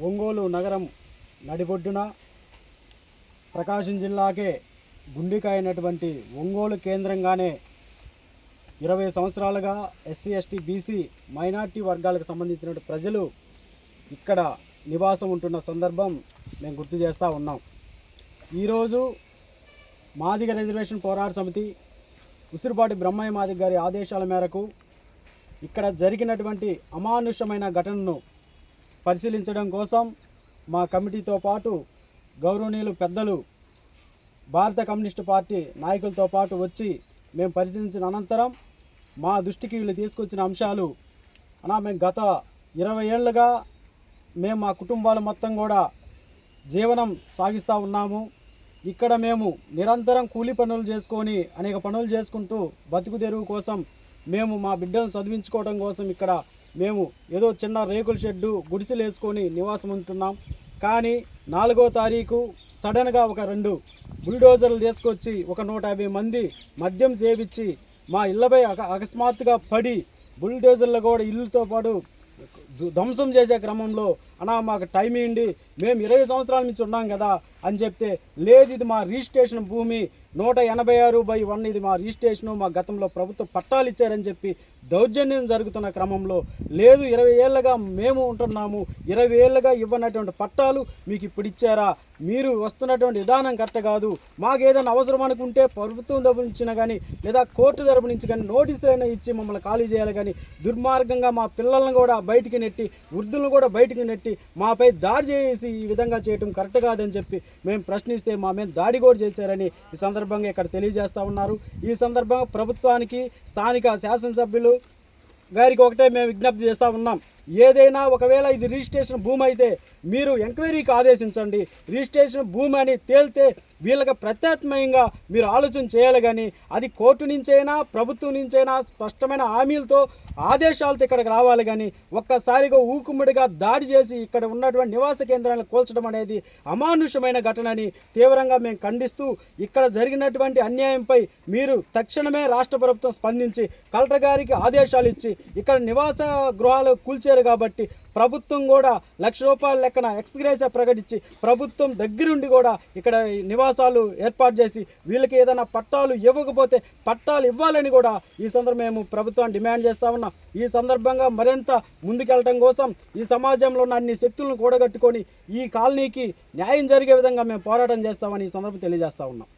ఒంగోలు నగరం నడిబొడ్డున ప్రకాశం జిల్లాకే గుండెక అయినటువంటి ఒంగోలు కేంద్రంగానే ఇరవై సంవత్సరాలుగా ఎస్సీ ఎస్టీ బీసీ మైనార్టీ వర్గాలకు సంబంధించిన ప్రజలు ఇక్కడ నివాసం ఉంటున్న సందర్భం మేము గుర్తు చేస్తూ ఉన్నాం. ఈరోజు మాదిగ రిజర్వేషన్ పోరాట సమితి ఉసిరిపాటి బ్రహ్మయ్య మాదిగ గారి ఆదేశాల మేరకు ఇక్కడ జరిగినటువంటి అమానుషమైన ఘటనను పరిశీలించడం కోసం మా కమిటీతో పాటు గౌరవనీయులు పెద్దలు భారత కమ్యూనిస్టు పార్టీ నాయకులతో పాటు వచ్చి మేము పరిశీలించిన అనంతరం మా దృష్టికి వీళ్ళు తీసుకొచ్చిన అంశాలు అనా మేము గత ఇరవై ఏళ్ళుగా మేము మా కుటుంబాలు మొత్తం కూడా జీవనం సాగిస్తూ ఉన్నాము. ఇక్కడ మేము నిరంతరం కూలి పనులు చేసుకొని అనేక పనులు చేసుకుంటూ బతుకు తెరువు కోసం మేము మా బిడ్డలను చదివించుకోవడం కోసం ఇక్కడ మేము ఏదో చిన్న రేకుల షెడ్డు గుడిసెలు వేసుకొని నివాసం ఉంటున్నాం. కానీ నాలుగో తారీఖు సడన్గా ఒక రెండు బుల్డోజర్లు తీసుకొచ్చి ఒక నూట యాభై మంది మద్యం సేవించి మా ఇళ్ళపై అక- అకస్మాత్తుగా పడి బుల్డోజర్లు కూడా ఇల్లుతో పాటు ధ్వంసం చేసే క్రమంలో అన్నా మాకు టైం ఇవ్వండి మేము ఇరవై సంవత్సరాల నుంచి ఉన్నాం కదా అని చెప్తే లేదు ఇది మా రిజిస్ట్రేషన్ భూమి. నూట ఎనభై ఆరు బై వన్ ఇది మా రిజిస్ట్రేషను. మా గతంలో ప్రభుత్వ పట్టాలు ఇచ్చారని చెప్పి దౌర్జన్యం జరుగుతున్న క్రమంలో లేదు ఇరవై ఏళ్ళగా మేము ఉంటున్నాము. ఇరవై ఏళ్ళగా ఇవ్వనటువంటి పట్టాలు మీకు ఇప్పుడు ఇచ్చారా? మీరు వస్తున్నటువంటి విధానం కరెక్ట్ కాదు. మాకు ఏదైనా అవసరం అనుకుంటే ప్రభుత్వం తరపు నుంచి కానీ లేదా కోర్టు తరపు నుంచి కానీ నోటీసులు అయినా ఇచ్చి మమ్మల్ని ఖాళీ చేయాలి కానీ దుర్మార్గంగా మా పిల్లల్ని కూడా బయటికి నెట్టి వృద్ధులను కూడా బయటికి నెట్టి మాపై దాడి చేసి ఈ విధంగా చేయటం కరెక్ట్ కాదని చెప్పి మేము ప్రశ్నిస్తే మా మీద దాడి కూడా చేశారని ఈ సందర్భంగా ఇక్కడ తెలియజేస్తా ఉన్నారు. ఈ సందర్భంగా ప్రభుత్వానికి స్థానిక శాసనసభ్యులు గారికి ఒకటే మేము విజ్ఞప్తి చేస్తూ ఉన్నాం. ఏదైనా ఒకవేళ ఇది రిజిస్ట్రేషన్ భూమి అయితే మీరు ఎంక్వైరీకి ఆదేశించండి. రిజిస్ట్రేషన్ భూమి అని తేలితే వీళ్ళకి ప్రత్యాత్మయంగా మీరు ఆలోచన చేయాలి కానీ అది కోర్టు నుంచైనా ప్రభుత్వం నుంచైనా స్పష్టమైన హామీలతో ఆదేశాలతో ఇక్కడికి రావాలి కానీ ఒక్కసారిగా ఊకుముడిగా దాడి చేసి ఇక్కడ ఉన్నటువంటి నివాస కేంద్రాలను కూల్చడం అనేది అమానుషమైన ఘటనని తీవ్రంగా మేము ఖండిస్తూ ఇక్కడ జరిగినటువంటి అన్యాయంపై మీరు తక్షణమే రాష్ట్ర ప్రభుత్వం స్పందించి కలెక్టర్ గారికి ఆదేశాలు ఇచ్చి ఇక్కడ నివాస గృహాలు కూల్చారు కాబట్టి ప్రభుత్వం కూడా లక్ష రూపాయల లెక్కన ఎక్స్గ్రేస ప్రకటించి ప్రభుత్వం దగ్గరుండి కూడా ఇక్కడ నివాస నివాసాలు ఏర్పాటు చేసి వీళ్ళకి ఏదైనా పట్టాలు ఇవ్వకపోతే పట్టాలు ఇవ్వాలని కూడా ఈ సందర్భం మేము ప్రభుత్వాన్ని డిమాండ్ చేస్తా ఉన్నాం. ఈ సందర్భంగా మరింత ముందుకెళ్ళటం కోసం ఈ సమాజంలో ఉన్న అన్ని శక్తులను కూడగట్టుకొని ఈ కాలనీకి న్యాయం జరిగే విధంగా మేము పోరాటం చేస్తామని ఈ సందర్భం తెలియజేస్తా ఉన్నాం.